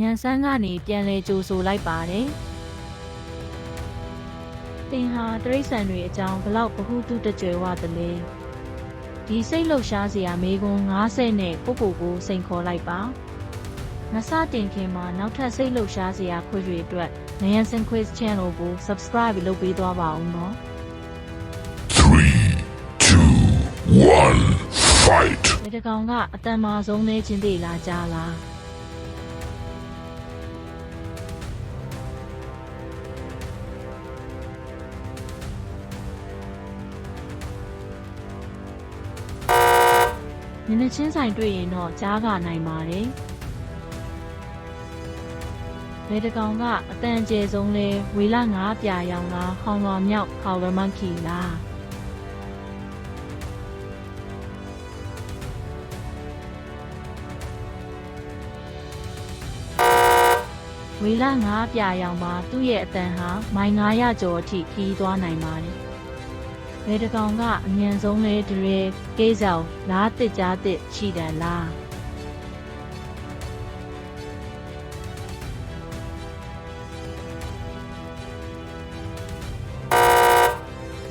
ညံဆန်းကနေပြန်လဲကြိုဆိုလိုက်ပါတယ်သင်ဟာတရိษံတွေအကြောင်းဘလောက်ဗဟုသုတကြွယ်ဝသလဲဒီစိတ်လှုပ်ရှားစရာမေးခွန်း90နဲ့ကိုကိုကိုစိန်ခေါ်လိုက်ပါမစတင်ခင်မှာနောက်ထပ်စိတ်လှုပ်ရှားစရာခွေတွေအတွက်နယန်စင် quiz channel ကို subscribe လုပ်ပေးသွားပါဦးနော် Three, two, one, fight! ဒီတကောင်ကအတန်မာဆုံးနေချင်းသေးလားကြားလား နည်းနည်းချင်းဆိုင်တွေ့ရင်တော့ကြားကနိုင်ပါတယ်ဘယ်တကောင်ကအတန်ကျဲဆုံးလဲဝေလာငါးပြာရောင်လားဟောင်လွာမြောက်ခေါ်ဝမန်ခီလားဝေလာငါးပြာရောင်မှာသူ့ရဲ့အတန်ဟာမိုင်900ကျော်အထိခီးသွားနိုင်ပါတယ် ဘယ်တကောင်ကအမြန်ဆုံးလဲဒရဲကေးဆောင်လားတစ်ကြားတစ်ရှိတယ်လား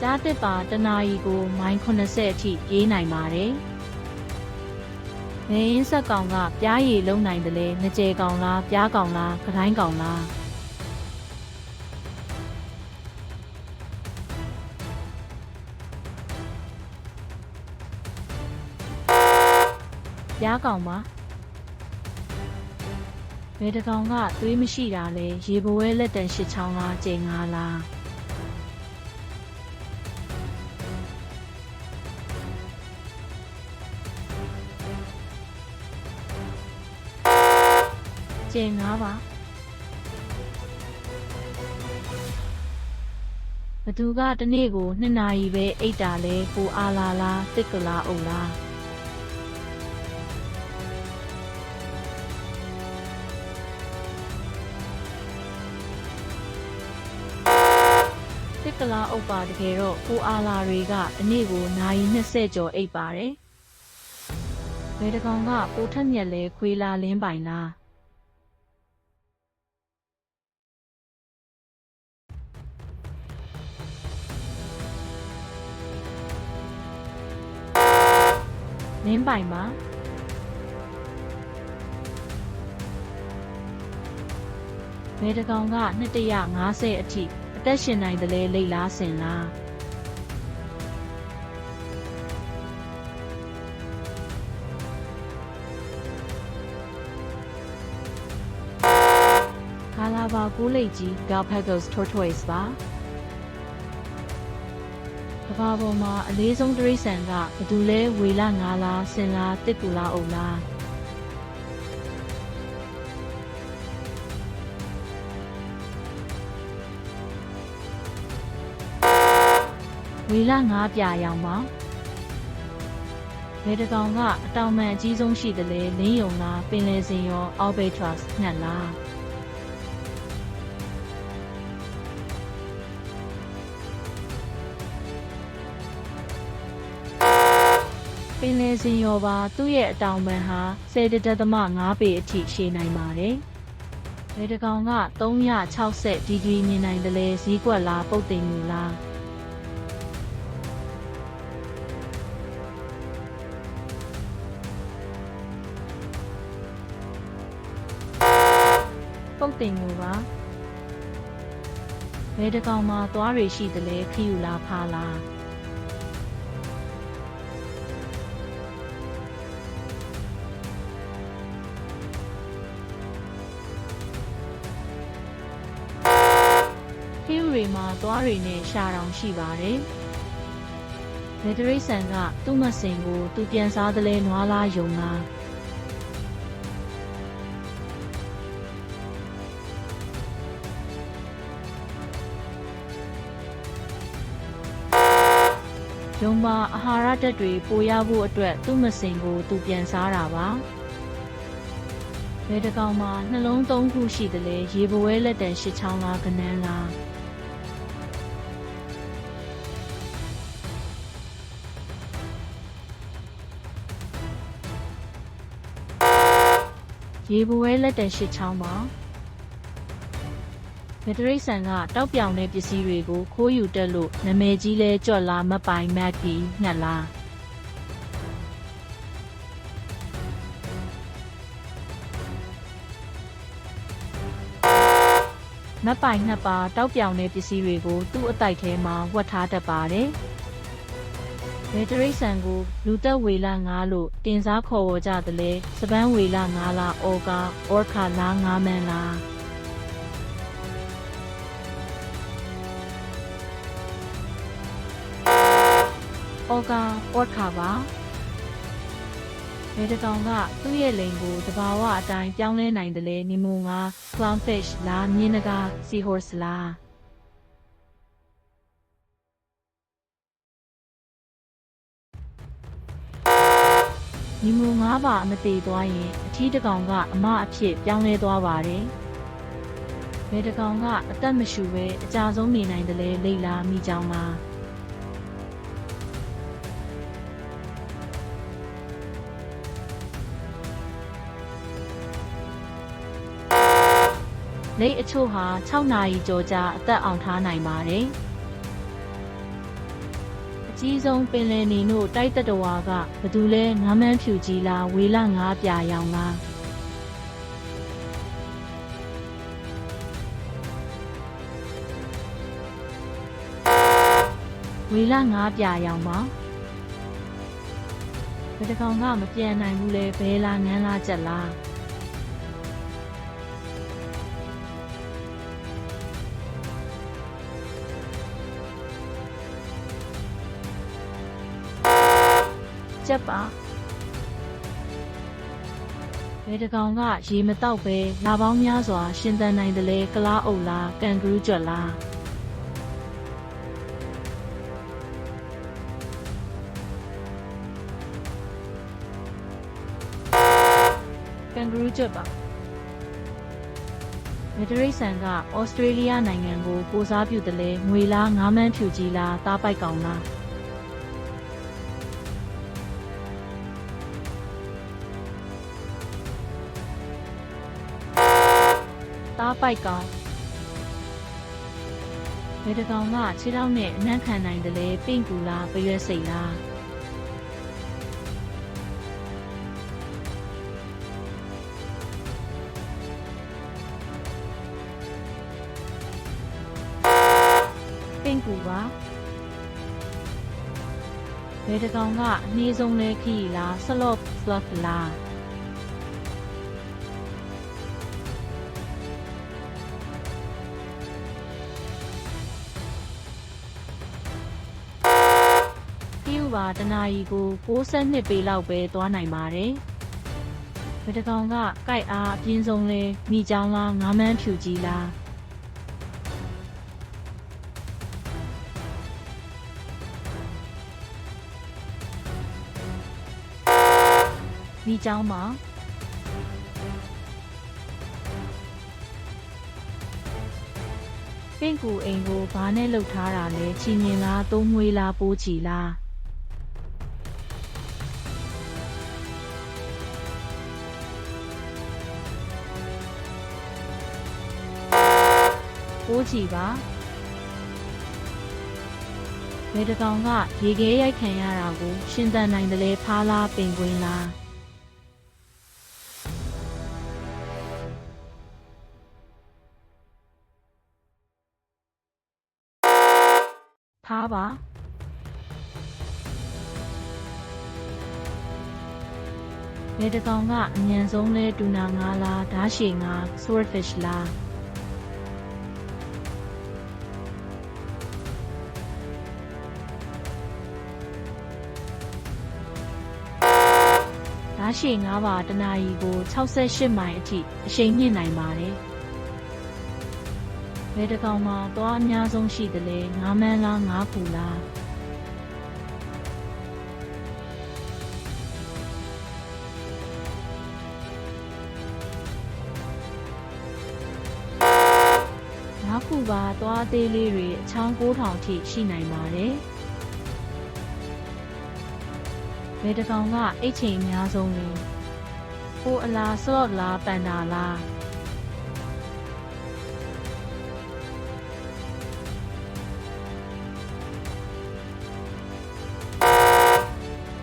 ကြားတစ်ပါတနာရီကိုမိုင်80အထိပြေးနိုင်ပါတယ်မင်းရင်းဆက်ကောင်ကပြားရည်လုံးနိုင်တယ်လေငကြဲကောင်လားပြားကောင်လားကတိုင်းကောင်လား ပြားကောင်ပါဘယ်တကောင်ကသွေးမရှိတာလဲရေဘဝဲလက်တန်ရှစ်ချောင်းလားကျိန်ငါလားကျင်ငါပါဘသူကတနေ့ကိုနှစ်နာရီပဲအိတ်တာလဲကိုအားလာလားတစ်ကလားအုပ်လား လားအုပ်ပါတကယ်တော့ကိုအားလာတွေကတနေ့ကိုနာရီ20ကျော်အိတ်ပါတယ်ဘယ်တကောင်ကပိုထက်မြက်လဲခွေးလာလင်းပိုင်လားနင်းပိုင်ပါဘယ်တကောင်က250အထိအ သက်ရှင်နိုင်တယ်လေလိတ်လားဆင်လားဟာလာပါကိုလိတ်ကြီး Galapagos tortoise ပါကဘာပေါ်မှာအလေးဆုံးတရိษံကဘယ်သူလဲဝေလာငါလားဆင်လားတစ်ကူလားအုပ်လား ဝေလာငါပြရောင်ပါဘယ်တကောင်ကအတောင်မှန်အကြီးဆုံးရှိတယ်လေလင်းယုံလားပင်လယ်စင်ရော albatross ငှက်လားပင်လယ်စင်ရောပါသူ့ရဲ့အတောင်ပံဟာ10.5ပေအထိရှည်နိုင်ပါတယ်။ဘယ်တကောင်က360ဒီဂရီမြင်နိုင်တယ်လဲဈေးကွက်လားပုတ်တင်လူလား တ်တင်လူပါဘယ်တကောင်မှာသွားတွေရှိတယ်လဲခီယူလားဖားလားဟင်းတွေမှာသွားတွေနဲ့ရှာတောင်ရှိပါတယ်။ဗေဒရိဆန်ကသူ့မစင်ကိုသူပြန်စားသလဲနွားလားယုံလား ယုံပါအာဟာရဓာတ်တွေပိုရဖို့အတွက်သူ့မစင်ကိုသူပြန်စားတာပါဘယ်တကောင်မှာနှလုံးသုံးခုရှိတယ်လေရေဘဝဲလက်တန်ရှစ်ချောင်းလားကနန်းလားရေပွဲလက်တံရှစ်ချောင်းပါ မတရိတ်ဆန်ကတောက်ပြောင်တဲ့ပစ္စည်းတွေကိုခိုးယူတက်လို့နမဲကြီးလဲကြွက်လာမပိုင်မက်ကြီးငှက်လာမပိုင်နှစ်ပါတောက်ပြောင်တဲ့ပစ္စည်းတွေကိုသူ့အတိုက်ထဲမှာဝတ်ထားတတ်ပါတယ်ဘယ်တရိတ်ဆန်ကိုလူသက်ဝေလာငါလို့တင်စားခေါ်ဝေါ်ကြတယ်လဲစပန်းဝေလာငါလားအော်ကာအော်ခါလားငါမန်လား ကာအော်ခါပါဘယ်တကောင်ကသူ့ရဲ့လိန်ကိုတဘာဝအတိုင်းပြောင်းလဲနိုင်တယ်လဲနီမိုငါ clownfish လားမြင်းနဂါ seahorse လားညီမငါးပါမသေးသွားရင်အထီးတစ်ကောင်ကအမအဖြစ်ပြောင်းလဲသွားပါတယ်။ဘယ်တစ်ကောင်ကအသက်မရှူပဲအကြဆုံးနေနိုင်တယ်လေလိတ်လာမိကြောင်းလား။ လိတ်အချို့ဟာ6နာရီကျော်ကြာအသက်အောင်ထားနိုင်ပါတယ်။အကြီးဆုံးပင်လယ်နေတို့တိုက်တတဝါကဘသူလဲငါးမန်းဖြူကြီးလားဝေလငါးပြာရောင်လားဝေလငါးပြာရောင်ပါဘယ်တကောင်ကမပြန်နိုင်ဘူးလဲဘဲလားငန်းလားကြက်လား ကြက်ပါဘယ်တကောင်ကရေမတော့ပဲလာပေါင်းများစွာ ရှင်သန်နိုင်တယ်လေကလားအုပ်လားကန်ဂရူးကြွက်လားကန်ဂရူးကြွက်ပါမဒရိတ်ဆန်ကဩစတြေးလျနိုင်ငံကိုကိုစားပြုတယ်လေငွေလားငါးမန်းဖြူကြီးလားသားပိုက်ကောင်လား သားပိုက်ကောင်ဘယ်တကောင်ကခြေထောက်နဲ့အနှံ့ခံနိုင်တယ်လဲပင့်ကူလားပရွက်စိတ်လားပင့်ကူပါဘယ်တကောင်ကအနည်းဆုံးလဲခီလားဆလော့ဖလော့လား တနာရီကို62ပေလောက်ပဲသွားနိုင်ပါတယ်။ဘယ်တကောင်ကကြိုက်အားအပြင်းဆုံးလဲမိချောင်းလားငါးမန်းဖြူကြီးလားမိချောင်းပါပင့်ကူအိမ်ကိုဘာနဲ့လှုပ်ထားတာလဲချီမြင်လားသုံးမွေးလားပိုးချီလား ပိုးချီပါဘယ်တကောင်ကရေခဲရိုက်ခံရတာကို ရှင်သန်နိုင်တယ်လဲဖားလားပင်ကွင်းလားဖားပါဘယ်တကောင်ကအញ្ញံဆုံးလဲတူနာငါလားဓာရှည်ငါ swordfish လား ဓာတ်ရှည်9ပါတနာရီကို68မိုင်အထိအရှိန်မြင့်နိုင်ပါတယ်။ဘယ်တစ်ကောင်မှသွားအများဆုံးရှိတယ်လဲ9မန်းလား9ခုလားငါးခုပါသွားသေးလေးတွေအချောင်း9000ထိရှိနိုင်ပါတယ်။ ဘယ်တစ်ကောင်ကအိတ်ချိန်အများဆုံးလဲကိုအလားဆော့လားပန်တာလား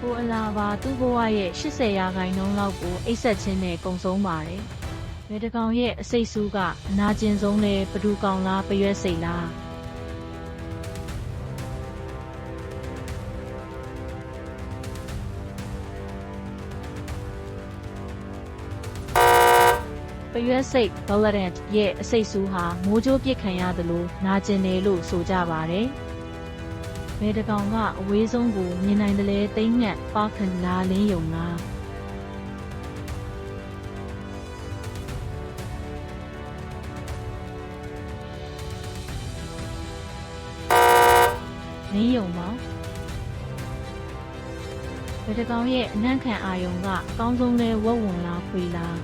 ကိုအလားပါသူ့ဘဝရဲ့80ရာခိုင်နှုန်းလောက်ကိုအိတ်ဆက်ခြင်းနဲ့ကုံဆုံးပါတယ်။ဘယ်တကောင်ရဲ့အစိတ်ဆူးကအနာကျင်ဆုံးလဲဘဒူကောင်လားပရွက်စိတ်လား ပရွက်စိတ် Valorant ရဲ့အစိတ်ဆူးဟာမိုးကြိုးပစ်ခံရတယ်လို့နာကျင်တယ်လို့ဆိုကြပါတယ်။ဘယ်တကောင်ကအဝေးဆုံးကိုမြင်နိုင်တယ်လဲတိမ့်ငတ်ပါခန်လာလင်းယုံလားလင်းယုံပါဘယ်တကောင်ရဲ့အနံ့ခံအာယုံကအကောင်းဆုံးလဲဝက်ဝင်လားဖွေလား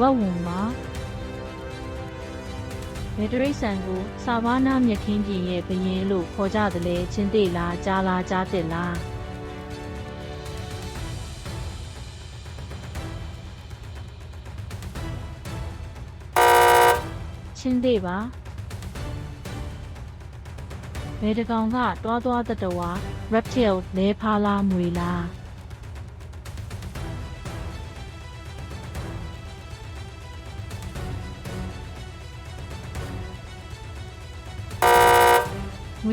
ဝက်ဝင်မှာဘယ်တရိတ်ဆန်ကိုစာဘာနာမြက်ခင်းပြင်ရဲ့ဘရင်လို့ခေါ်ကြတယ်လေချင်းသေးလားကြားလားကြားတဲ့လားချင်းသေးပါဘယ်တကောင်ကတွားတွားတတဝါ reptile လဲဖားလားမွေလား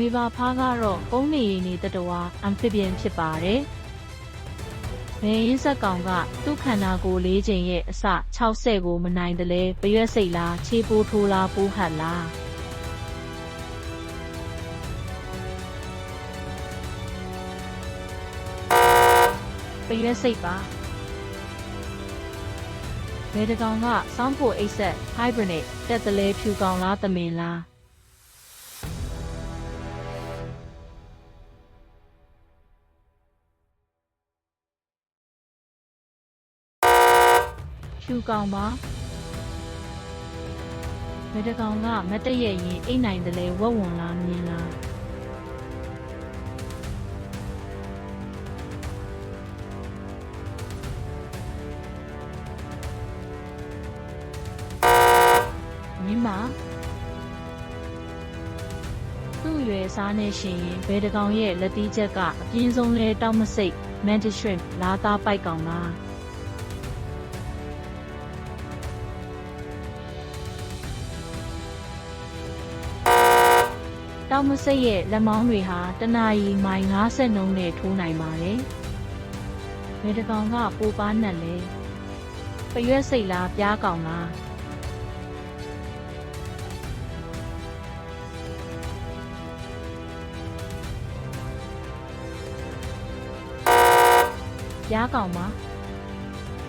ငွေပါဖားကတော့ကုန်းနေရည်နေတတဝါ amphibian ဖြစ်ပါတယ်။ဘယ်ရင်းဆက်ကောင်ကသူ့ခန္ဓာကိုယ်လေးချိန်ရဲ့အစ60ကိုမနိုင်တယ်လဲပရွက်စိတ်လားခြေပိုးထိုးလားပိုးဟတ်လားပရွက်စိတ်ပါဘယ်တကောင်ကစောင်းဖို့အိတ်ဆက် hibernate တက်တယ်လဲဖြူကောင်လားသမင်လား ဖြူကောင်ပါဘယ်တကောင်ကမတ်တည့်ရဲ့ရင်အိတ်နိုင်တယ်လေဝက်ဝင်လားမြင်လားမြင်ပါသူ့ရွယ်စားနေရှင်ရင်ဘယ်တကောင်ရဲ့လက်တီးချက်ကအပြင်းဆုံးလဲတောက်မစိတ် mantis shrimp လာသားပိုက်ကောင်လား တောင်မစိတ်ရဲ့လက်မောင်းတွေဟာတနာရီမိုင်50နှုန်းနဲ့ထိုးနိုင်ပါတယ်။ဘယ်တကောင်ကပိုပါနဲ့လဲ။ပရွက်စိတ်လားပြားကောင်လား။ပြားကောင်ပါ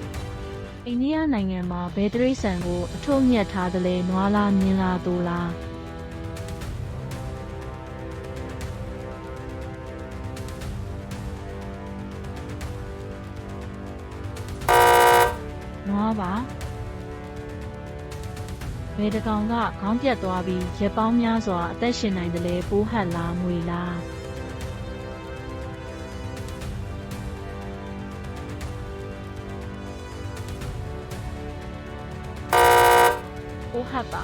။အိန္ဒိယနိုင်ငံမှာဘယ်တရိတ်ဆန်ကိုအထုံးမြတ်ထားတယ်လဲနွားလားမြင်းလားသိုးလား။ နွားပါဘယ်တကောင်ကခေါင်းပြတ်သွားပြီးရက်ပေါင်းများစွာအသက်ရှင်နိုင်တယ်လဲပိုးဟတ်လားငွေလားပိုးဟတ်ပါ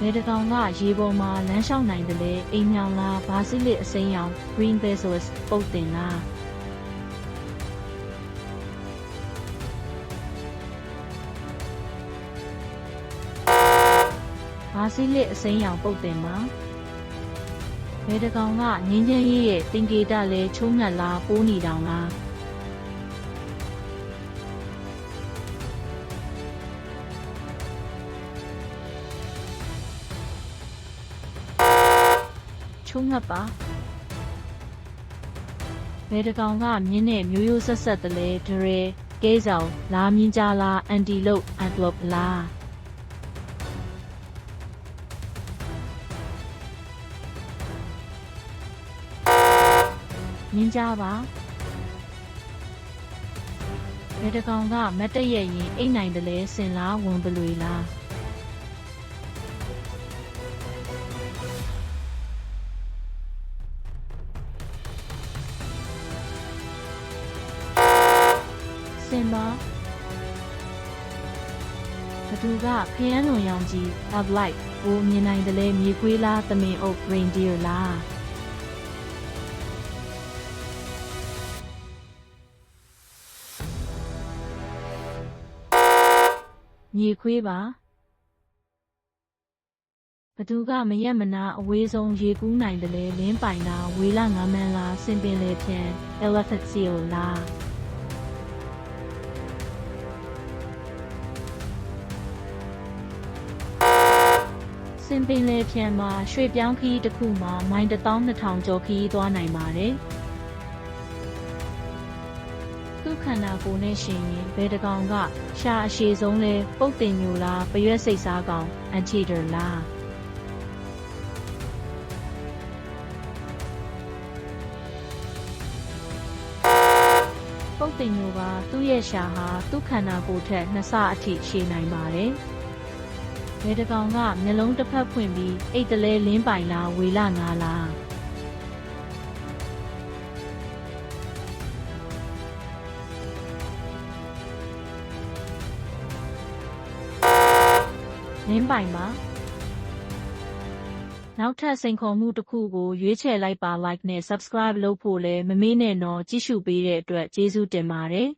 ဘယ်တကောင်ကရေပေါ်မှာလမ်းလျှောက်နိုင်တယ်လဲအိမ်မြောင်လားဘာစီလစ်အစိမ်းရောင် green bezos ပုတ်တင်လား ဘာစီလစ်အစိမ်းရောင်ပုတ်တင်ပါဘယ်တကောင်ကငင်းချင်းရေးရဲ့တင်ကေတလဲချုံးငတ်လားပိုးနေတောင်လားချုံးငတ်ပါဘယ်တကောင်ကမြင်းနဲ့မျိုးရိုးဆက်ဆက်တလဲဒရဲကဲဆောင်လာမြင်းကြလားအန်တီလုတ်အန်တလော့လား မြင်ကြပါဘယ်တကောင်ကမတ်တရရင်အိတ်နိုင်တယ်လဲစင်လားဝင်ပလွေလားစင်ပါဘသူကဖျန်းလွန်ရောင်ကြီး up light ကိုမြင်နိုင်တယ်လဲမြေကွေးလားသမင်အုပ် reindeer လား မြေခွေးပါဘသူကမရက်မနာအဝေးဆုံးရေကူးနိုင်တယ်လဲလင်းပိုင်လားဝေလာငါမန်းလားစင်ပင်လေဖြန် elephant seal လားစင်ပင်လေဖြန်မှာရွှေပြောင်းခီးတစ်ခုမှာမိုင်12000ကျော်ခီးသွားနိုင်ပါတယ်။ သူ့ခန္ဓာကိုယ်နဲ့ရှင်ရင်ဘယ်တစ်ကောင်က ရှာအရှိဆုံးလဲပုတ်တင်ညူလားပရွက်စိတ်စားကောင်အန်ချီတာလားပုတ်တင်ညူကသူ့ရဲ့ရှာဟာသူ့ခန္ဓာကိုယ်ထက်နှစ်ဆအထိရှည်နိုင်ပါတယ်။ဘယ်တကောင်ကမျက်လုံးတစ်ဖက်ဖွင့်ပြီးအိတ်တလဲလင်းပိုင်လားဝေလာငါလား လင်းပိုင်ပါနောက်ထပ်စိန်ခေါ်မှုတစ်ခုကိုရွေးချယ်လိုက်ပါ like နဲ့ subscribe လုပ်ဖို့လည်းမမေ့နဲ့တော့ကြည့်ရှုပေးတဲ့အတွက်ကျေးဇူးတင်ပါတယ်